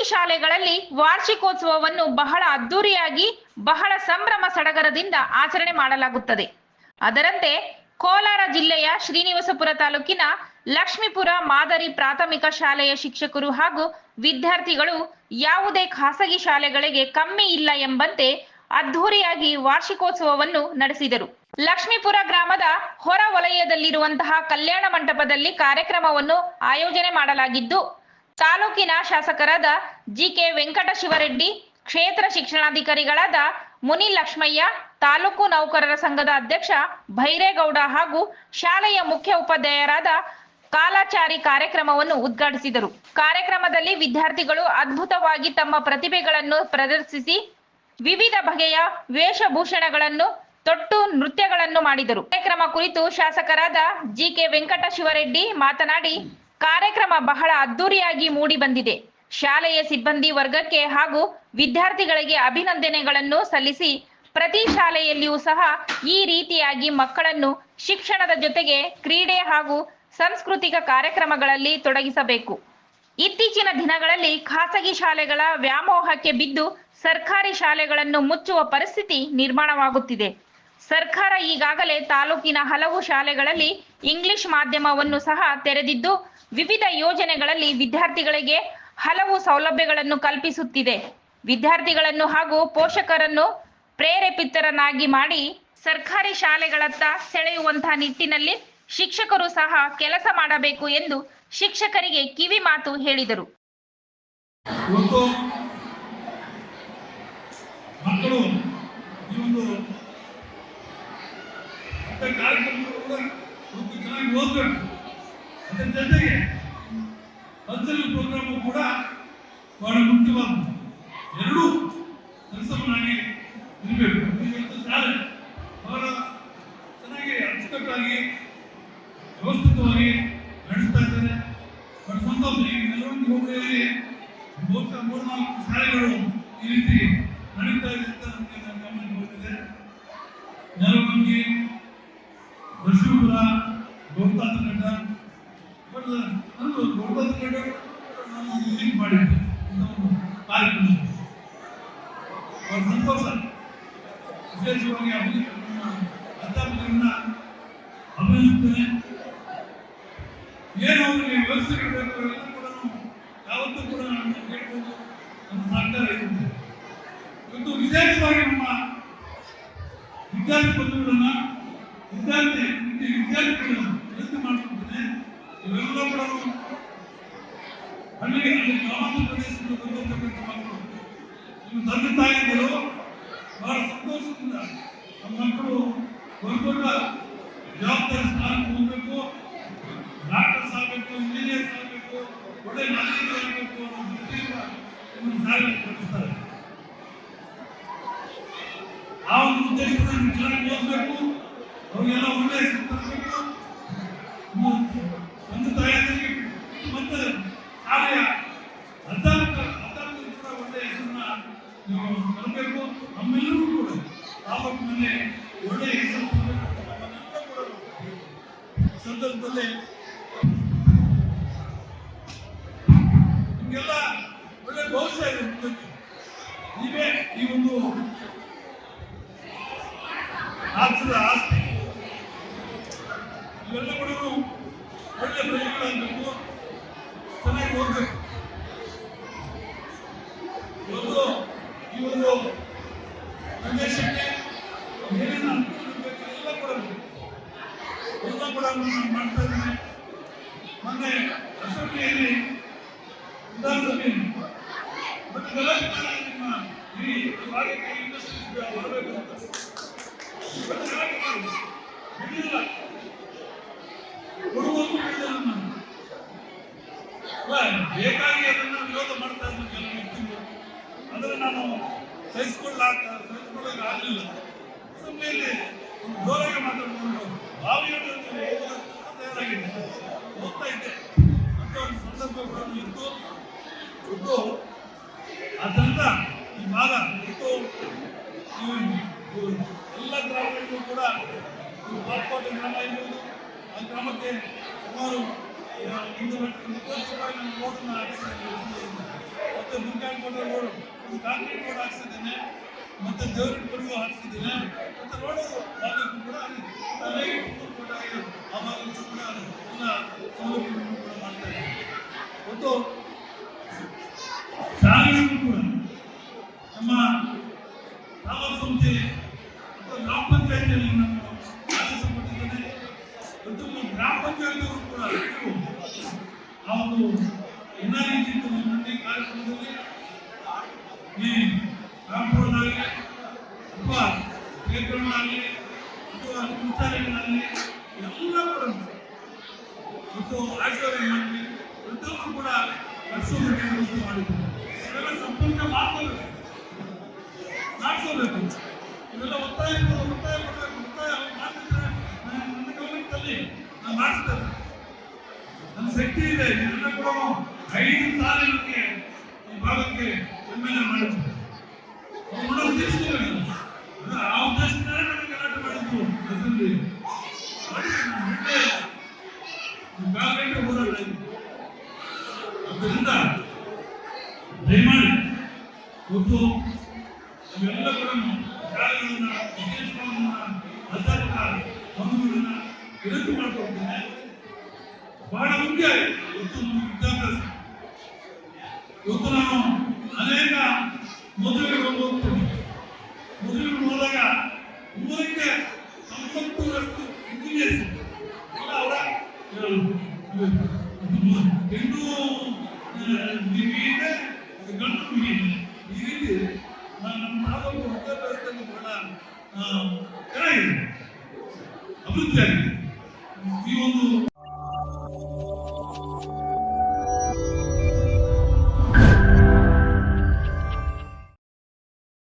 ಖಾಸಗಿ ಶಾಲೆಗಳಲ್ಲಿ ವಾರ್ಷಿಕೋತ್ಸವವನ್ನು ಬಹಳ ಅದ್ದೂರಿಯಾಗಿ, ಬಹಳ ಸಂಭ್ರಮ ಸಡಗರದಿಂದ ಆಚರಣೆ ಮಾಡಲಾಗುತ್ತದೆ. ಅದರಂತೆ, ಕೋಲಾರ ಜಿಲ್ಲೆಯ ಶ್ರೀನಿವಾಸಪುರ ತಾಲೂಕಿನ ಲಕ್ಷ್ಮೀಪುರ ಮಾದರಿ ಪ್ರಾಥಮಿಕ ಶಾಲೆಯ ಶಿಕ್ಷಕರು ಹಾಗೂ ವಿದ್ಯಾರ್ಥಿಗಳು ಯಾವುದೇ ಖಾಸಗಿ ಶಾಲೆಗಳಿಗೆ ಕಮ್ಮಿ ಇಲ್ಲ ಎಂಬಂತೆ ಅದ್ಧೂರಿಯಾಗಿ ವಾರ್ಷಿಕೋತ್ಸವವನ್ನು ನಡೆಸಿದರು. ಲಕ್ಷ್ಮೀಪುರ ಗ್ರಾಮದ ಹೊರ ವಲಯದಲ್ಲಿರುವಂತಹ ಕಲ್ಯಾಣ ಮಂಟಪದಲ್ಲಿ ಕಾರ್ಯಕ್ರಮವನ್ನು ಆಯೋಜನೆ ಮಾಡಲಾಗಿದ್ದು ತಾಲೂಕಿನ ಶಾಸಕರಾದ ಜಿಕೆ ವೆಂಕಟ ಶಿವರೆಡ್ಡಿ ಕ್ಷೇತ್ರ ಶಿಕ್ಷಣಾಧಿಕಾರಿಗಳಾದ ಮುನಿ ಲಕ್ಷ್ಮಯ್ಯ, ತಾಲೂಕು ನೌಕರರ ಸಂಘದ ಅಧ್ಯಕ್ಷ ಭೈರೇಗೌಡ ಹಾಗೂ ಶಾಲೆಯ ಮುಖ್ಯ ಉಪಾಧ್ಯಾಯರಾದ ಕಾಲಾಚಾರಿ ಕಾರ್ಯಕ್ರಮವನ್ನು ಉದ್ಘಾಟಿಸಿದರು. ಕಾರ್ಯಕ್ರಮದಲ್ಲಿ ವಿದ್ಯಾರ್ಥಿಗಳು ಅದ್ಭುತವಾಗಿ ತಮ್ಮ ಪ್ರತಿಭೆಗಳನ್ನು ಪ್ರದರ್ಶಿಸಿ, ವಿವಿಧ ಬಗೆಯ ವೇಷಭೂಷಣಗಳನ್ನು, ತೊಟ್ಟು ನೃತ್ಯಗಳನ್ನು ಮಾಡಿದರು. ಕಾರ್ಯಕ್ರಮ ಕುರಿತು ಶಾಸಕರಾದ ಜಿಕೆ ವೆಂಕಟ ಶಿವರೆಡ್ಡಿ ಮಾತನಾಡಿ ಕಾರ್ಯಕ್ರಮ ಬಹಳ ಅದ್ಧೂರಿಯಾಗಿ ಮೂಡಿ ಬಂದಿದೆ. ಶಾಲೆಯ ಸಿಬ್ಬಂದಿ ವರ್ಗಕ್ಕೆ ಹಾಗೂ ವಿದ್ಯಾರ್ಥಿಗಳಿಗೆ ಅಭಿನಂದನೆಗಳನ್ನು ಸಲ್ಲಿಸಿ ಪ್ರತಿ ಶಾಲೆಯಲ್ಲಿಯೂ ಸಹ ಈ ರೀತಿಯಾಗಿ ಮಕ್ಕಳನ್ನು ಶಿಕ್ಷಣದ ಜೊತೆಗೆ ಕ್ರೀಡೆ ಹಾಗೂ ಸಾಂಸ್ಕೃತಿಕ ಕಾರ್ಯಕ್ರಮಗಳಲ್ಲಿ ತೊಡಗಿಸಬೇಕು. ಇತ್ತೀಚಿನ ದಿನಗಳಲ್ಲಿ ಖಾಸಗಿ ಶಾಲೆಗಳ ವ್ಯಾಮೋಹಕ್ಕೆ ಬಿದ್ದು ಸರ್ಕಾರಿ ಶಾಲೆಗಳನ್ನು ಮುಚ್ಚುವ ಪರಿಸ್ಥಿತಿ ನಿರ್ಮಾಣವಾಗುತ್ತಿದೆ. ಸರ್ಕಾರ ಈಗಾಗಲೇ ತಾಲೂಕಿನ ಹಲವು ಶಾಲೆಗಳಲ್ಲಿ ಇಂಗ್ಲಿಷ್ ಮಾಧ್ಯಮವನ್ನು ಸಹ ತೆರೆದಿದ್ದು ವಿವಿಧ ಯೋಜನೆಗಳಲ್ಲಿ ವಿದ್ಯಾರ್ಥಿಗಳಿಗೆ ಹಲವು ಸೌಲಭ್ಯಗಳನ್ನು ಕಲ್ಪಿಸುತ್ತಿದೆ. ವಿದ್ಯಾರ್ಥಿಗಳನ್ನು ಹಾಗೂ ಪೋಷಕರನ್ನು ಪ್ರೇರೇಪಿತರನ್ನಾಗಿ ಮಾಡಿ ಸರ್ಕಾರಿ ಶಾಲೆಗಳತ್ತ ಸೆಳೆಯುವಂತಹ ನಿಟ್ಟಿನಲ್ಲಿ ಶಿಕ್ಷಕರು ಸಹ ಕೆಲಸ ಮಾಡಬೇಕು ಎಂದು ಶಿಕ್ಷಕರಿಗೆ ಕಿವಿ ಮಾತು ಹೇಳಿದರು. ಅದರ ಜೊತೆಗೆ ಕಲ್ಚರಲ್ ಪ್ರೋಗ್ರಾಮು ಕೂಡ ಬಹಳ ಮುಖ್ಯವಾದ ಎರಡೂ ಕೆಲಸವನ್ನಾಗಿ ಇರಬೇಕು. ಇವತ್ತು ಶಾಲೆ ಬಹಳ ಚೆನ್ನಾಗಿ ಅಚ್ಚುಕಟ್ಟಾಗಿ ವ್ಯವಸ್ಥಿತವಾಗಿ ನಡೆಸ್ತಾ ಇದ್ದಾರೆ. ಬಹಳ ಸಂತೋಷ ಈ ಮೆರವಣಿಗೆ ಹೋಬಳಿಯಲ್ಲಿ ಬಹುಶಃ ಶಾಲೆಗಳು ಈ ರೀತಿ ನಡೀತಾ ಇದೆ ಅಂತ ನನ್ನ ಗಮನಕ್ಕೆ ನೆಲಮಂಗಿ ನೆಲವಂಗಿ ಬಸವಪುರ ಗೋಪಾಲಗಡ್ಡ ಬಟ್ ನಾನು ನಾನು ಇಂಥ ಒಂದು ಕಾರ್ಯಕ್ರಮ ಬಹಳ ಸಂತೋಷ ವಿಶೇಷವಾಗಿ ಅಭಿನಯ ಅಧ್ಯಾಪಕರನ್ನ ಅಭಿನಯಿಸ್ತೇನೆ ಏನು ಅವರಿಗೆ ವ್ಯವಸ್ಥೆ ಇರಬೇಕು ಎಲ್ಲ ಕೂಡ ಯಾವತ್ತೂ ಕೂಡ ನಾನು ಕೇಳ್ಬೋದು. ನಮ್ಮ ಸರ್ಕಾರ ಇರುತ್ತೆ. ಇವತ್ತು ವಿಶೇಷವಾಗಿ ನಮ್ಮ ವಿದ್ಯಾರ್ಥಿ ಬಂಧುಗಳನ್ನ, ವಿದ್ಯಾರ್ಥಿ, ವಿದ್ಯಾರ್ಥಿಗಳನ್ನು ವಿನಂತಿ ಮಾಡ್ಕೊಳ್ತೇನೆ. ಇವೆಲ್ಲ ಕೂಡ ಹಳ್ಳಿ ಅಲ್ಲಿ ಗ್ರಾಮಾಂತರ ಪ್ರದೇಶದಿಂದ ಬಂದಿರತಕ್ಕಂಥ ಮಕ್ಕಳು ನಿಮ್ಮ ತಂದೆ ತಾಯಿಗಳು ಬಹಳ ಸಂತೋಷದಿಂದ ನಮ್ಮ ಮಕ್ಕಳು ದೊಡ್ಡ ಜವಾಬ್ದಾರಿ ಸ್ಥಾನಕ್ಕೆ ಹೋಗ್ಬೇಕು ಡಾಕ್ಟರ್ಸ್ ಆಗಬೇಕು ಇಂಜಿನಿಯರ್ಸ್ ಆಗಬೇಕು ಒಳ್ಳೆ ನಾಗರಿಕರು ಆಗಬೇಕು ಅನ್ನೋ ಆ ಒಂದು ಉದ್ದೇಶದಿಂದ ಚೆನ್ನಾಗಿ ಓದಬೇಕು ಅವರಿಗೆಲ್ಲ ಒಳ್ಳೆಯ ತರಬೇಕು ಇನ್ನು ತಂದೆ ತಾಯಿಯರಿಗೆ ಮತ್ತೆ ಶಾಲೆಯ ಅಧ್ಯಾಪಕ ಅಧ್ಯಾಪಕರು ಕೂಡ ಒಳ್ಳೆ ಹೆಸರನ್ನ ನೀವು ತರಬೇಕು ನಮ್ಮೆಲ್ಲರೂ ಕೂಡ ತಾಲೂಕಿನಲ್ಲಿ ಒಳ್ಳೆ ಹೆಸರು ಸಂದರ್ಭದಲ್ಲಿ ನಿಮಗೆಲ್ಲ ಒಳ್ಳೆ ಭವಿಷ್ಯ ಇದೆ ನೀವೇ ಈ ಒಂದು ರಾಜ್ಯದ ಆಸ್ತಿ ಇವೆಲ್ಲ ಕೂಡ ಒಳ್ಳೆ ಪ್ರಜೆಗಳಾಗಬೇಕು ಚೆನ್ನಾಗಿ ಓದಬೇಕು ಇವತ್ತು ಈ ಒಂದು ಪ್ರದೇಶಕ್ಕೆ ಏನೇನು ಅನುಕೂಲ ಬೇಕು ಎಲ್ಲ ಕೂಡ ಬೇಕು. ಎಲ್ಲ ಕೂಡ ನಾನು ಮಾಡ್ತಾ ಇದ್ದೀನಿ ಮೊನ್ನೆ ಅಸೆಂಬ್ಲಿಯಲ್ಲಿ ವಿಧಾನಸಭೆಯಲ್ಲಿ ಮತ್ತು ಗಲಾಟೆ ನಿಮ್ಮ ಈ ಭಾಗಕ್ಕೆ ಇಂಡಸ್ಟ್ರೀಸ್ ಬರಬೇಕು ಅಂತ. ಗಲಾಟೆ ಮಾಡಿ ನಾನು ಬೇಕಾಗಿ ಅದನ್ನು ವಿರೋಧ ಮಾಡ್ತಾ ಇದ್ದ ಕೆಲವು ವ್ಯಕ್ತಿಗಳು ಆದರೆ ನಾನು ಸಹಿಸಿಕೊಳ್ಳಾಕ ಸಹಿಸಿಕೊಳ್ಳಕ್ಕೆ ಆಗಲಿಲ್ಲ. ಅಸೆಂಬ್ಲಿಯಲ್ಲಿ ಜೋರಾಗಿ ಮಾತಾಡಿಕೊಂಡು ಗ್ರಾಮಗಳಿಗೂ ಕೂಡ ಈ ಪಾಲ್ಪಾಟ ಗ್ರಾಮ ಇರ್ಬೋದು ಆ ಗ್ರಾಮಕ್ಕೆ ಸುಮಾರು ಒಂದು ಕೋಟಿ ರೂಪಾಯಿ ನಾನು ಲೋಟನ್ನು ಹಾಕಿಸಿದ್ದೇನೆ. ಮತ್ತೆ ಮುಂದೆ ಕೋಟೆ ರೋಡ್ ಕಾಂಕ್ರೀಟ್ ರೋಡ್ ಹಾಕ್ಸಿದ್ದೇನೆ. ಮತ್ತೆ ದೇವರಕಡೆಗೂ ಹಾಕ್ಸಿದ್ದೇನೆ. ಮತ್ತೆ ರೋಡ್ ಭಾಗಕ್ಕೂ ಕೂಡ ಆ ಭಾಗಕ್ಕೂ ಕೂಡ ಎಲ್ಲ ಸೌಲಭ್ಯಗಳನ್ನು ಕೂಡ ಮಾಡ್ತಾ ಇದ್ದೇನೆ ಮತ್ತು ಶಾಲೆಗಳು ಕೂಡ ನಮ್ಮ ತಾಲೂಕು ಸಂಸ್ಥೆ ಪಂಚಾಯತಿಯಲ್ಲಿ ನಾನು ಪ್ರತಿಯೊಂದು ಗ್ರಾಮ ಪಂಚಾಯತಿಯವರು ಕೂಡ ಆ ಒಂದು ಎನ್ಆರ್ಇ ಚಿಂತನೆ ಕಾರ್ಯಕ್ರಮದಲ್ಲಿ ಈ ರಾಮಪುರದಾಗಲಿ ಅಥವಾ ಪ್ಲೇಗ್ರೌಂಡ್ ಆಗಲಿ ಅಥವಾ ಶೌಚಾಲಯಗಳಲ್ಲಿ ಎಲ್ಲ ಮತ್ತು ಆಡಿಟೋರಿಯಂ ಆಗಲಿ ಪ್ರತಿಯೊಂದು ಕೂಡ ನಡೆಸೋದಕ್ಕೆ ವ್ಯವಸ್ಥೆ ಮಾಡಿದ್ದಾರೆ. ಇವೆಲ್ಲ ಸಂಪರ್ಕ ಮಾಡ್ಕೋಬೇಕು ಮಾಡಿಸೋಬೇಕು ಇವೆಲ್ಲ ಒತ್ತಾಯ ಒತ್ತಾಯ ಮಾಡಿಸ್ತೇನೆ ನನ್ನ ಶಕ್ತಿ ಇದೆ ಇದನ್ನ ಕೂಡ ಐದು ಸಾಲಿನಕ್ಕೆ ಈ ಭಾಗಕ್ಕೆ ಎಂ ಎಲ್ ಎ ಮಾಡಿದ್ರು ಅವ್ರು ಮಾಡೋ ಉದ್ದೇಶವೇ ಅದು ಆ ಉದ್ದೇಶದಿಂದ ನನಗೆ ಗಲಾಟೆ ಮಾಡಿದ್ರು ಅಸೆಂಬ್ಲಿ ಇದು. ಆದ್ದರಿಂದ ದಯಮಾಡಿ ಇವತ್ತು ಇವೆಲ್ಲ ಕೂಡ ಶಾಲೆಗಳನ್ನ, ವಿಶೇಷಗಳನ್ನ, ಅಧ್ಯಾಪಕ ಬಂಧುಗಳನ್ನ ವಿನಂತಿ ಮಾಡ್ಕೊಳ್ತೇನೆ ಇವತ್ತು ನಾನು ಅನೇಕ ಮದುವೆಗಳು ಹೋಗ್ತೇನೆ ಮದುವೆಗಳು ಹೋದಾಗ ಮೂರಕ್ಕೆ ಇಂಜಿನಿಯರ್ಸ್ ಎಲ್ಲ ಅವರ ಹೆಣ್ಣು ಗಂಡು ಈ ರೀತಿ ನಮ್ಮ ತಾಲೂಕು ವಿದ್ಯಾಭ್ಯಾಸದಲ್ಲಿ ಬಹಳ ಚೆನ್ನಾಗಿದೆ ಅಭಿವೃದ್ಧಿ ಆಗಿದೆ ಈ ಒಂದು